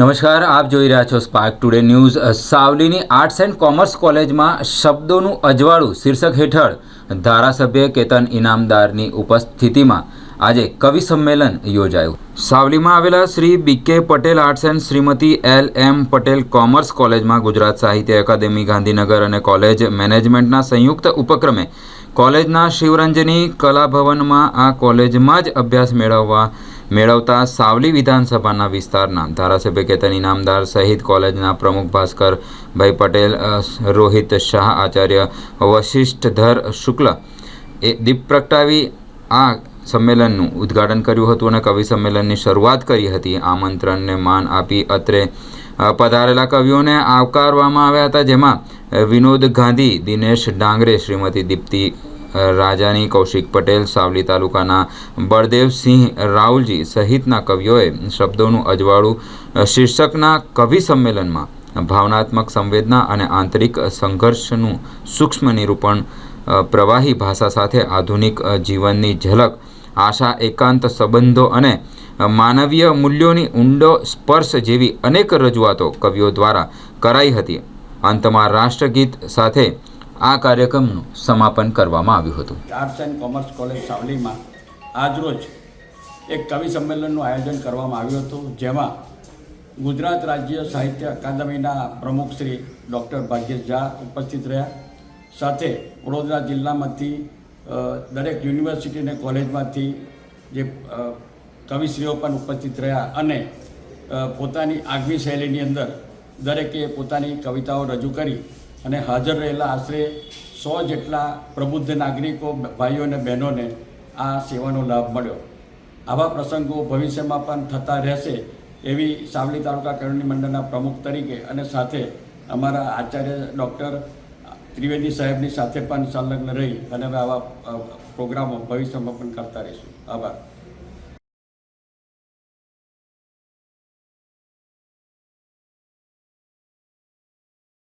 નમસ્કાર, આપ જોઈ રહ્યા છો સ્પાર્ક ટુડે ન્યૂઝ સાવલીની આર્ટ્સ એન્ડ કોમર્સ કોલેજમાં શબ્દોનું અજવાળું શીર્ષક હેઠળ ધારાસભ્ય કેતન ઇનામદારની ઉપસ્થિતિમાં આજે કવિ સંમેલન યોજાયું. સાવલીમાં આવેલા Shri B K Patel arts and Shrimati L M Patel commerce કોલેજમાં ગુજરાત સાહિત્ય અકાદમી ગાંધીનગર અને કોલેજ મેનેજમેન્ટના સંયુક્ત ઉપક્રમે કોલેજના શિવરંજની કલાભવનમાં આ કોલેજમાં જ અભ્યાસ મેળવવા મેળવતા સાવલી વિધાનસભાના વિસ્તારના ધારાસભ્ય કેતન ઇનામદાર સહિત કોલેજના પ્રમુખ ભાસ્કરભાઈ પટેલ રોહિત શાહ, આચાર્ય વશિષ્ઠધર શુક્લ એ દીપ પ્રગટાવી આ સંમેલનનું ઉદ્ઘાટન કર્યું હતું અને કવિ સંમેલનની શરૂઆત કરી હતી. આમંત્રણને માન આપી અત્રે પધારેલા કવિઓને આવકારવામાં આવ્યા હતા, જેમાં વિનોદ ગાંધી, દિનેશ ડાંગરે, શ્રીમતી દીપ્તિ રાજાની કૌશિક પટેલ, સાવલી તાલુકાના બળદેવસિંહ રાઉલજી સહિતના કવિઓએ શબ્દોનું અજવાળું શીર્ષકના કવિ સંમેલનમાં ભાવનાત્મક સંવેદના અને આંતરિક સંઘર્ષનું સૂક્ષ્મ નિરૂપણ પ્રવાહી ભાષા સાથે આધુનિક જીવનની ઝલક, આશા, એકાંત સંબંધો અને માનવીય મૂલ્યોની ઊંડો સ્પર્શ જેવી અનેક રજૂઆતો કવિઓ દ્વારા કરાઈ હતી. અંતમાં રાષ્ટ્રગીત સાથે આ કાર્યક્રમનું સમાપન કરવામાં આવ્યું હતું. આર્ટ્સ એન્ડ કોમર્સ કોલેજ સાવલીમાં આજરોજ એક કવિ સંમેલનનું આયોજન કરવામાં આવ્યું હતું, જેમાં ગુજરાત રાજ્ય સાહિત્ય અકાદમીના પ્રમુખ શ્રી ડૉક્ટર ભાગ્યેશ ઝા ઉપસ્થિત રહ્યા. સાથે વડોદરા જિલ્લામાંથી દરેક યુનિવર્સિટી અને કોલેજમાંથી જે કવિશ્રીઓ પણ ઉપસ્થિત રહ્યા અને પોતાની આગવી શૈલીની અંદર દરેકે પોતાની કવિતાઓ રજૂ કરી. અને હાજર રહેલા આશરે સો જેટલા પ્રબુદ્ધ નાગરિકો, ભાઈઓ અને બહેનોને આ સેવાનો લાભ મળ્યો. આવા પ્રસંગો ભવિષ્યમાં પણ થતા રહેશે એવી સાવલી તાલુકા કેળવણી મંડળના પ્રમુખ તરીકે અને સાથે અમારા આચાર્ય ડૉક્ટર ત્રિવેદી સાહેબની સાથે પણ સંલગ્ન રહી અને હવે આવા પ્રોગ્રામો ભવિષ્યમાં પણ કરતા રહીશું. આભાર.